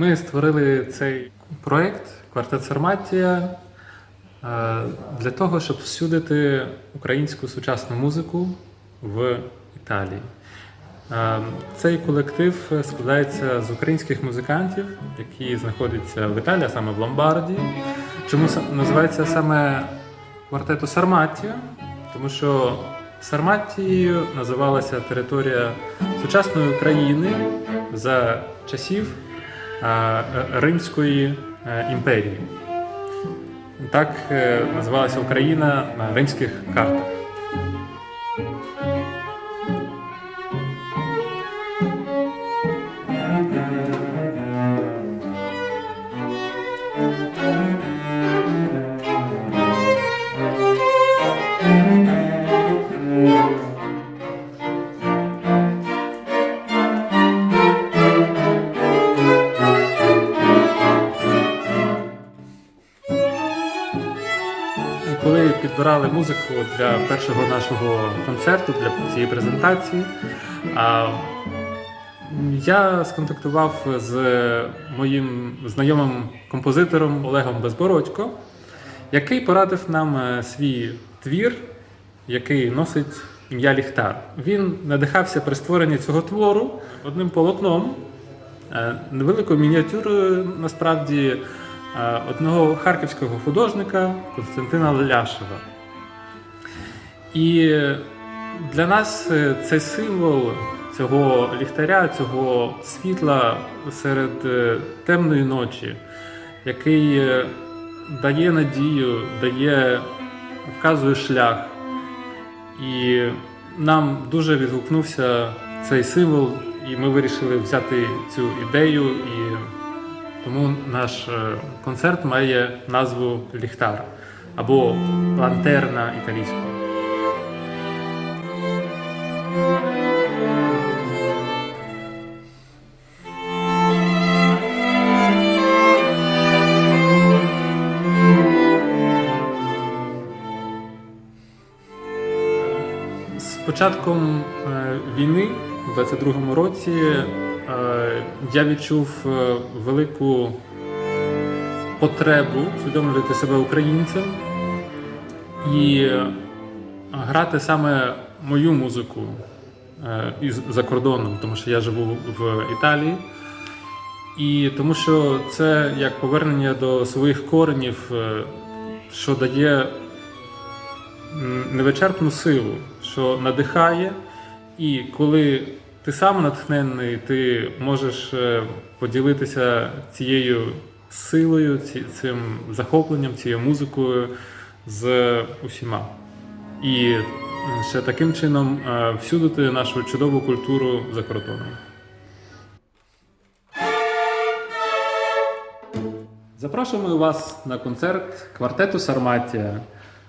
Ми створили цей проект Квартет Сарматія е, для того, щоб всюдити українську сучасну музику в Італії. Е, Цей колектив складається з українських музикантів, які знаходяться в Італії, а саме в Ломбардії. Чому називається саме квартету Сарматія? Тому що Сарматією називалася територія сучасної України за часів Римської е, імперії. Так е, називалася Україна на римських картах. Коли підбирали музику для першого нашого концерту, для цієї презентації, я сконтактував з моїм знайомим композитором Олегом Безбородько, який порадив нам е, свій твір, який носить ім'я Ліхтар. Він надихався при створенні цього твору одним полотном, е, невеликою мініатюрою, насправді, одного харківського художника Константина Ляшева. І для нас е, цей символ цього ліхтаря, цього світла серед е, темної ночі, який е, дає надію, дає, вказує шлях. І нам дуже відгукнувся цей символ, і ми вирішили взяти цю ідею. І тому наш е, концерт має назву Ліхтар або лантерна італійською. Початком е, війни, у 22-му році, я відчув е, велику потребу усвідомлювати себе українцем і е, грати саме мою музику е, за кордоном, тому що я живу в Італії. І тому що це як повернення до своїх коренів, е, що дає невичерпну силу, що надихає, і коли ти сам натхненний, ти можеш е, поділитися цією силою, цим захопленням, цією музикою з усіма. І е, ще таким чином е, всюдити нашу чудову культуру за кордоном. Запрошуємо вас на концерт квартету Сарматія,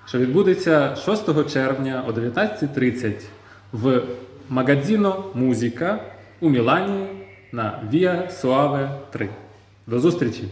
що відбудеться 6 червня о 19.30 в магазино Музика у Мілані на Віа Суаве 3. До зустрічі!